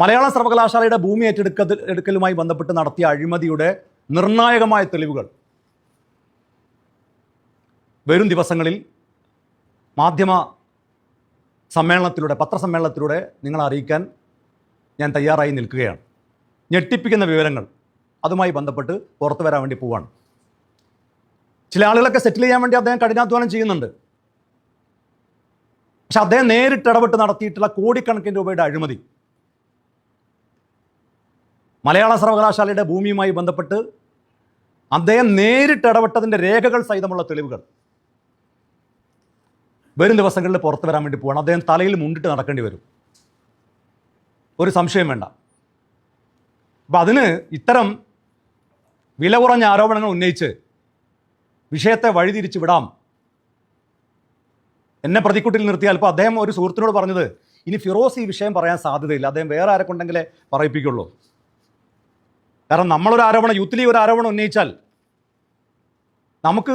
മലയാള സർവകലാശാലയുടെ ഭൂമി ഏറ്റെടുക്ക എടുക്കലുമായി ബന്ധപ്പെട്ട് നടത്തിയ അഴിമതിയുടെ നിർണായകമായ തെളിവുകൾ. വരും ദിവസങ്ങളിൽ മാധ്യമ സമ്മേളനത്തിലൂടെ പത്രസമ്മേളനത്തിലൂടെ നിങ്ങളെ അറിയിക്കാൻ ഞാൻ തയ്യാറായി നിൽക്കുകയാണ്. ഞെട്ടിപ്പിക്കുന്ന വിവരങ്ങൾ അതുമായി ബന്ധപ്പെട്ട് പുറത്തു വരാൻ വേണ്ടി പോവാണ്. ചില ആളുകളൊക്കെ സെറ്റിൽ ചെയ്യാൻ വേണ്ടി അദ്ദേഹം കഠിനാധ്വാനം ചെയ്യുന്നുണ്ട്. പക്ഷെ അദ്ദേഹം നേരിട്ട് ഇടപെട്ട് നടത്തിയിട്ടുള്ള കോടിക്കണക്കിന് രൂപയുടെ അഴിമതി മലയാള സർവകലാശാലയുടെ ഭൂമിയുമായി ബന്ധപ്പെട്ട് അദ്ദേഹം നേരിട്ട് ഇടപെട്ടതിന്റെ രേഖകൾ സഹിതമുള്ള തെളിവുകൾ വരും ദിവസങ്ങളിൽ പുറത്തു വരാൻ വേണ്ടി പോവാണ്. അദ്ദേഹം തലയിൽ മുണ്ടിട്ട് നടക്കേണ്ടി വരും. ഒരു സംശയം വേണ്ട. അപ്പം അതിന് ഇത്തരം വില കുറഞ്ഞ ആരോപണങ്ങൾ ഉന്നയിച്ച് വിഷയത്തെ വഴിതിരിച്ച് വിടാം. എന്നെ പ്രതിക്കുട്ടിൽ നിർത്തിയാൽ ഇപ്പോൾ അദ്ദേഹം ഒരു സുഹൃത്തിനോട് പറഞ്ഞത് ഇനി ഫിറോസ് ഈ വിഷയം പറയാൻ സാധ്യതയില്ല. അദ്ദേഹം വേറെ ആരെ കൊണ്ടെങ്കിലേ പറയിപ്പിക്കുള്ളൂ. കാരണം നമ്മളൊരു ആരോപണം യൂത്ത് ലീഗ് ഒരു ആരോപണം ഉന്നയിച്ചാൽ നമുക്ക്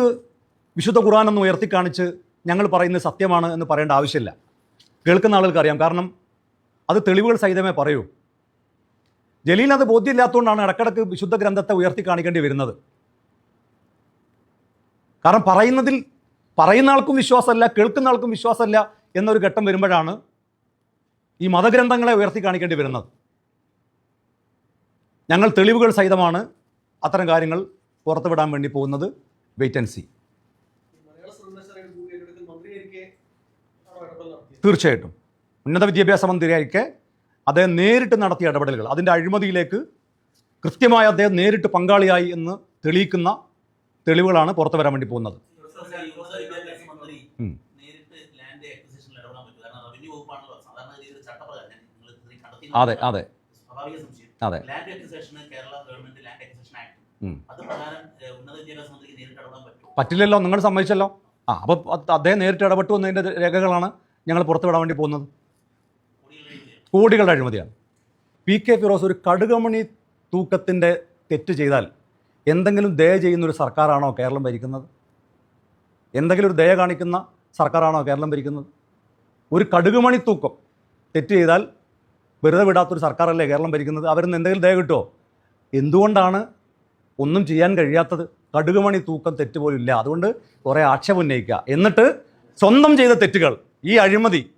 വിശുദ്ധ ഖുർആൻ ഒന്ന് ഉയർത്തി കാണിച്ച് ഞങ്ങൾ പറയുന്നത് സത്യമാണ് എന്ന് പറയേണ്ട ആവശ്യമില്ല. കേൾക്കുന്ന ആളുകൾക്ക് അറിയാം. കാരണം അത് തെളിവുകൾ സഹിതമേ പറയൂ. ജലീൽ അത് ബോധ്യമില്ലാത്തതുകൊണ്ടാണ് ഇടക്കിടക്ക് വിശുദ്ധ ഗ്രന്ഥത്തെ ഉയർത്തി കാണിക്കേണ്ടി വരുന്നത്. കാരണം പറയുന്നതിൽ പറയുന്ന ആൾക്കും വിശ്വാസമല്ല കേൾക്കുന്ന ആൾക്കും വിശ്വാസമല്ല എന്നൊരു ഘട്ടം വരുമ്പോഴാണ് ഈ മതഗ്രന്ഥങ്ങളെ ഉയർത്തി കാണിക്കേണ്ടി വരുന്നത്. ഞങ്ങൾ തെളിവുകൾ സഹിതമാണ് അത്തരം കാര്യങ്ങൾ പുറത്തുവിടാൻ വേണ്ടി പോകുന്നത്. വെയിറ്റ് ആൻഡ് തീർച്ചയായിട്ടും. ഉന്നത വിദ്യാഭ്യാസ മന്ത്രിയായിരിക്കെ അദ്ദേഹം നേരിട്ട് നടത്തിയ ഇടപെടലുകൾ. അതിന്റെ അഴിമതിയിലേക്ക് കൃത്യമായി അദ്ദേഹം നേരിട്ട് പങ്കാളിയായി എന്ന് തെളിയിക്കുന്ന തെളിവുകളാണ് പുറത്തു വരാൻ വേണ്ടി പോകുന്നത്. അതെ അതെ. അതെ. Land അക്വിസിഷന് Kerala government land acquisition act അത് പ്രകാരം ഉന്നത വിദ്യാഭ്യാസ മന്ത്രിക്ക് നേരിട്ട് ഇടപെടാൻ പറ്റും പറ്റില്ലല്ലോ നിങ്ങൾ സമ്മതിച്ചല്ലോ. ആ അപ്പോൾ അദ്ദേഹം നേരിട്ട് ഇടപെട്ടു എന്നതിന്റെ രേഖകളാണ് ഞങ്ങൾ പുറത്തുവിടാൻ വേണ്ടി പോകുന്നത്. കോടികളുടെ കോടികളുടെ അഴിമതിയാണ്. പി കെ ഫിറോസ് ഒരു കടുകമണി തൂക്കത്തിന്റെ തെറ്റ് ചെയ്താൽ എന്തെങ്കിലും ദയ ചെയ്യുന്ന ഒരു സർക്കാരാണോ കേരളം ഭരിക്കുന്നത്? എന്തെങ്കിലും ഒരു ദയ കാണിക്കുന്ന സർക്കാരാണോ കേരളം ഭരിക്കുന്നത്? ഒരു കടുകുമണി തൂക്കം തെറ്റ് ചെയ്താൽ വെറുതെ വിടാത്തൊരു സർക്കാരല്ലേ കേരളം ഭരിക്കുന്നത്? അവരിന്ന് എന്തെങ്കിലും ദയ കിട്ടുമോ എന്തുകൊണ്ടാണ് ഒന്നും ചെയ്യാൻ കഴിയാത്തത്? കടുകുമണി തൂക്കം തെറ്റ് പോലും ഇല്ല അതുകൊണ്ട് കുറേ ആക്ഷേപം ഉന്നയിക്കുക. എന്നിട്ട് സ്വന്തം ചെയ്ത തെറ്റുകൾ. ഈ അഴിമതി.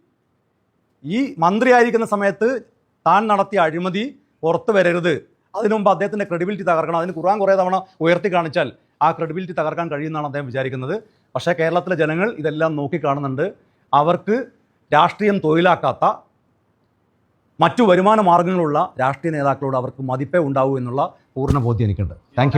ഈ മന്ത്രിയായിരിക്കുന്ന സമയത്ത് താൻ നടത്തിയ അഴിമതി പുറത്തു വരരുത്. അതിനു മുമ്പ് അദ്ദേഹത്തിന്റെ ക്രെഡിബിലിറ്റി തകർക്കണം. അതിന് ഖുർആൻ കുറേ തവണ ഉയർത്തി കാണിച്ചാൽ ആ ക്രെഡിബിലിറ്റി തകർക്കാൻ കഴിയുമെന്നാണ് അദ്ദേഹം വിചാരിക്കുന്നത്. പക്ഷേ കേരളത്തിലെ ജനങ്ങൾ ഇതെല്ലാം നോക്കിക്കാണുന്നുണ്ട് അവർക്ക് രാഷ്ട്രീയം തൊഴിലാക്കാത്ത മറ്റു വരുമാന മാർഗങ്ങളുള്ള രാഷ്ട്രീയ നേതാക്കളോട് അവർക്ക് മതിപ്പേ ഉണ്ടാവൂ എന്നുള്ള പൂർണ ബോധ്യം എനിക്കുണ്ട്. താങ്ക്